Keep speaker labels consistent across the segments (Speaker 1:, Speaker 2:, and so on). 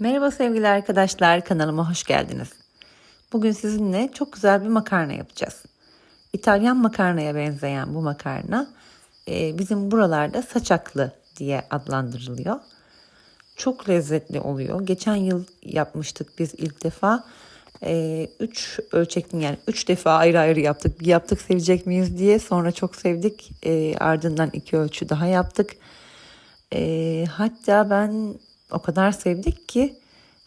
Speaker 1: Merhaba sevgili arkadaşlar, kanalıma hoş geldiniz. Bugün sizinle çok güzel bir makarna yapacağız. İtalyan makarnaya benzeyen bu makarna e, bizim buralarda saçaklı diye adlandırılıyor. Çok lezzetli oluyor. Geçen yıl yapmıştık biz ilk defa. 3 ölçekli yani 3 defa ayrı ayrı yaptık. Bir yaptık sevecek miyiz diye sonra çok sevdik. E, ardından iki ölçü daha yaptık. E, hatta ben o kadar sevdik ki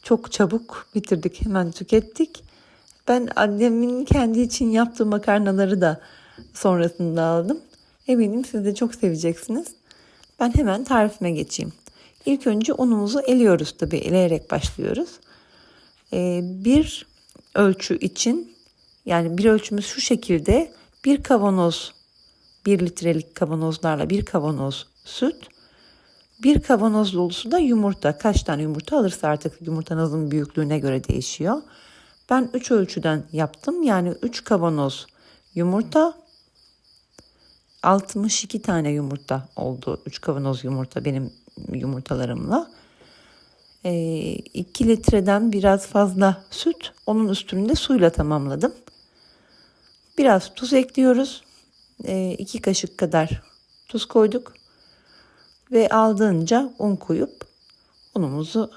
Speaker 1: çok çabuk bitirdik hemen tükettik. Ben annemin kendi için yaptığı makarnaları da sonrasında aldım. Eminim siz de çok seveceksiniz. Ben hemen tarifime geçeyim. İlk önce unumuzu eliyoruz tabii eleyerek başlıyoruz. Ee, bir ölçü için yani bir ölçümüz şu şekilde bir kavanoz bir litrelik kavanozlarla bir kavanoz süt bir kavanoz dolusu da yumurta. Kaç tane yumurta alırsa artık yumurtanızın büyüklüğüne göre değişiyor. Ben 3 ölçüden yaptım. Yani 3 kavanoz yumurta 62 tane yumurta oldu. 3 kavanoz yumurta benim yumurtalarımla. 2 litreden biraz fazla süt. Onun üstünde suyla tamamladım. Biraz tuz ekliyoruz. 2 kaşık kadar tuz koyduk ve aldığınca un koyup unumuzu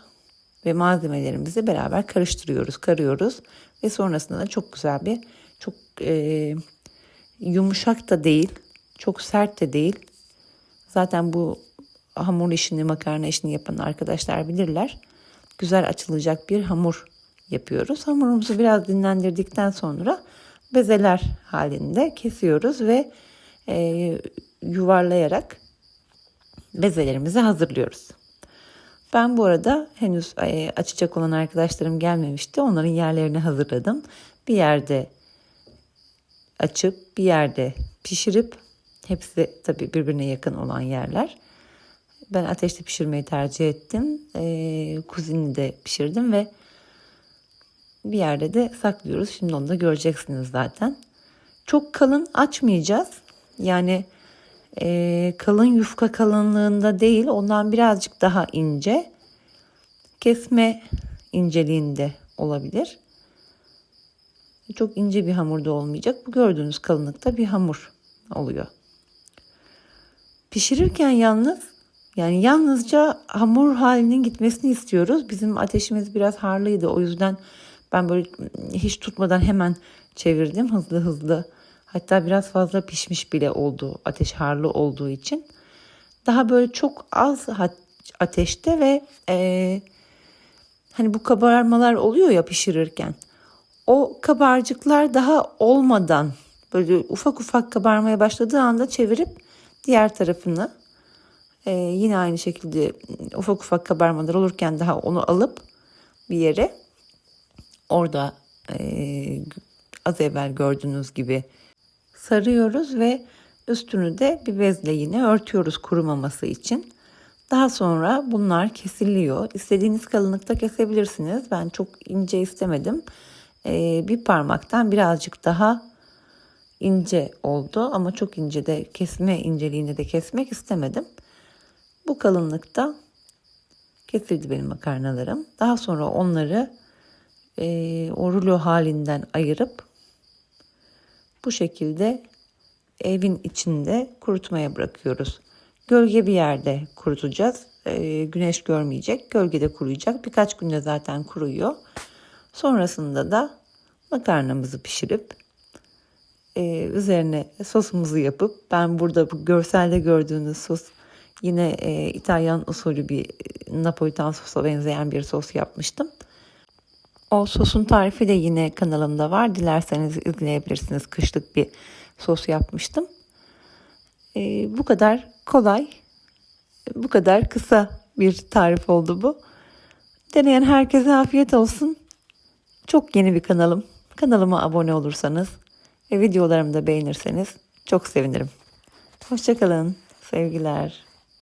Speaker 1: ve malzemelerimizi beraber karıştırıyoruz, karıyoruz ve sonrasında da çok güzel bir çok e, yumuşak da değil, çok sert de değil. Zaten bu hamur işini, makarna işini yapan arkadaşlar bilirler. Güzel açılacak bir hamur yapıyoruz. Hamurumuzu biraz dinlendirdikten sonra bezeler halinde kesiyoruz ve e, yuvarlayarak bezelerimizi hazırlıyoruz. Ben bu arada henüz e, açacak olan arkadaşlarım gelmemişti. Onların yerlerini hazırladım. Bir yerde açıp bir yerde pişirip hepsi tabii birbirine yakın olan yerler. Ben ateşte pişirmeyi tercih ettim. E, kuzini de pişirdim ve bir yerde de saklıyoruz. Şimdi onu da göreceksiniz zaten. Çok kalın açmayacağız. Yani e, kalın yufka kalınlığında değil ondan birazcık daha ince kesme inceliğinde olabilir. Çok ince bir hamur da olmayacak. Bu gördüğünüz kalınlıkta bir hamur oluyor. Pişirirken yalnız yani yalnızca hamur halinin gitmesini istiyoruz. Bizim ateşimiz biraz harlıydı. O yüzden ben böyle hiç tutmadan hemen çevirdim hızlı hızlı Hatta biraz fazla pişmiş bile oldu ateş harlı olduğu için. Daha böyle çok az ateşte ve e, hani bu kabarmalar oluyor ya pişirirken. O kabarcıklar daha olmadan böyle ufak ufak kabarmaya başladığı anda çevirip diğer tarafını e, yine aynı şekilde ufak ufak kabarmalar olurken daha onu alıp bir yere orada e, az evvel gördüğünüz gibi sarıyoruz ve üstünü de bir bezle yine örtüyoruz kurumaması için. Daha sonra bunlar kesiliyor. İstediğiniz kalınlıkta kesebilirsiniz. Ben çok ince istemedim. Ee, bir parmaktan birazcık daha ince oldu ama çok ince de kesme inceliğinde de kesmek istemedim. Bu kalınlıkta kesildi benim makarnalarım. Daha sonra onları e, o rulo halinden ayırıp bu şekilde evin içinde kurutmaya bırakıyoruz. Gölge bir yerde kurutacağız. E, güneş görmeyecek. Gölgede kuruyacak. Birkaç günde zaten kuruyor. Sonrasında da makarnamızı pişirip e, üzerine sosumuzu yapıp ben burada bu görselde gördüğünüz sos yine e, İtalyan usulü bir Napolitan sosa benzeyen bir sos yapmıştım. O sosun tarifi de yine kanalımda var. Dilerseniz izleyebilirsiniz. Kışlık bir sos yapmıştım. Ee, bu kadar kolay, bu kadar kısa bir tarif oldu bu. Deneyen herkese afiyet olsun. Çok yeni bir kanalım. Kanalıma abone olursanız ve videolarımı da beğenirseniz çok sevinirim. Hoşçakalın. Sevgiler.